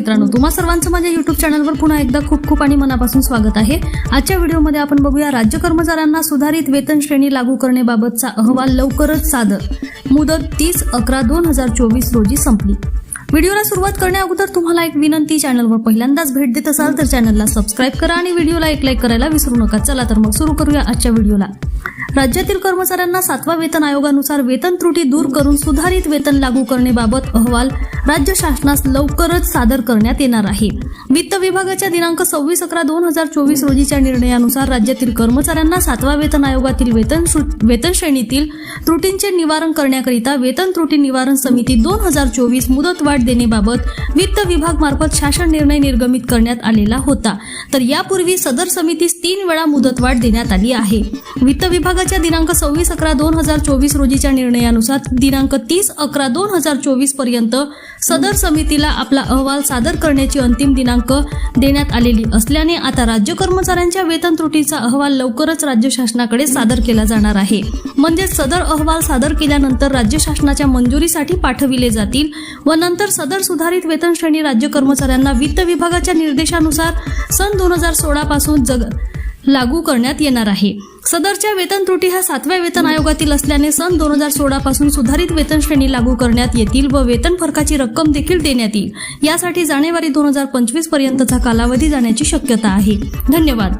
मित्रांनो तुम्हा सर्वांचं माझ्या युट्यूब चॅनलवर पुन्हा एकदा खूप खूप आणि मनापासून स्वागत आहे. आजच्या व्हिडिओमध्ये आपण बघूया राज्य कर्मचाऱ्यांना सुधारित वेतन श्रेणी लागू करण्याबाबतचा अहवाल लवकरच सादर. मुदत तीस अकरा दोन हजार चोवीस रोजी संपली. व्हिडिओला सुरुवात करण्या अगोदर तुम्हाला एक विनंती चॅनलवर पहिल्यांदाच भेट देत असाल तर चॅनलला सबस्क्राईब करा आणि व्हिडिओला एक लाईक करायला विसरू नका. चला तर मग सुरू करूया आजच्या व्हिडिओला. राज्यातील कर्मचाऱ्यांना सातवा वेतन आयोगानुसार वेतन त्रुटी दूर करून सुधारित वेतन लागू करण्याबाबत अहवाल राज्य शासनास लवकरच सादर करण्यात येणार आहे. वित्त विभागाच्या दिनांक सव्वीस अकरा दोन हजार चोवीस रोजीच्या निर्णयानुसार राज्यातील कर्मचाऱ्यांना सातवा वेतन आयोगातील वेतन वेतन श्रेणीतील त्रुटींचे निवारण करण्याकरिता वेतन त्रुटी निवारण समिती दोन हजार चोवीस मुदतवाढ देण्याबाबत वित्त विभाग मार्फत शासन निर्णय निर्गमित करण्यात आलेला होता. तर यापूर्वी सदर समितीस तीन वेळा मुदतवाढ देण्यात आली आहे. वित्त विभाग आयोगाच्या दिनांक सव्वीस अकरा दोन हजार चोवीस रोजीच्या निर्णयानुसार दिनांक तीस अकरा दोन हजार चोवीसपर्यंत सदर समितीला आपला अहवाल सादर करण्याची अंतिम दिनांक देण्यात आलेली असल्याने आता राज्य कर्मचाऱ्यांच्या वेतन त्रुटीचा अहवाल लवकरच राज्य शासनाकडे सादर केला जाणार आहे. म्हणजे सदर अहवाल सादर केल्यानंतर राज्य शासनाच्या मंजुरीसाठी पाठविले जातील व नंतर सदर सुधारित वेतन श्रेणी राज्य कर्मचाऱ्यांना वित्त विभागाच्या निर्देशानुसार सन दोन हजार सोळा पासून जग लागू करण्यात येणार आहे. सदरच्या वेतन त्रुटी ह्या सातव्या वेतन आयोगातील असल्याने सन दोन हजार सोळा पासून सुधारित वेतन श्रेणी लागू करण्यात येतील व वेतन फरकाची रक्कम देखील देण्यात येईल. यासाठी जानेवारी दोन हजार पंचवीस पर्यंतचा कालावधी जाण्याची शक्यता आहे. धन्यवाद.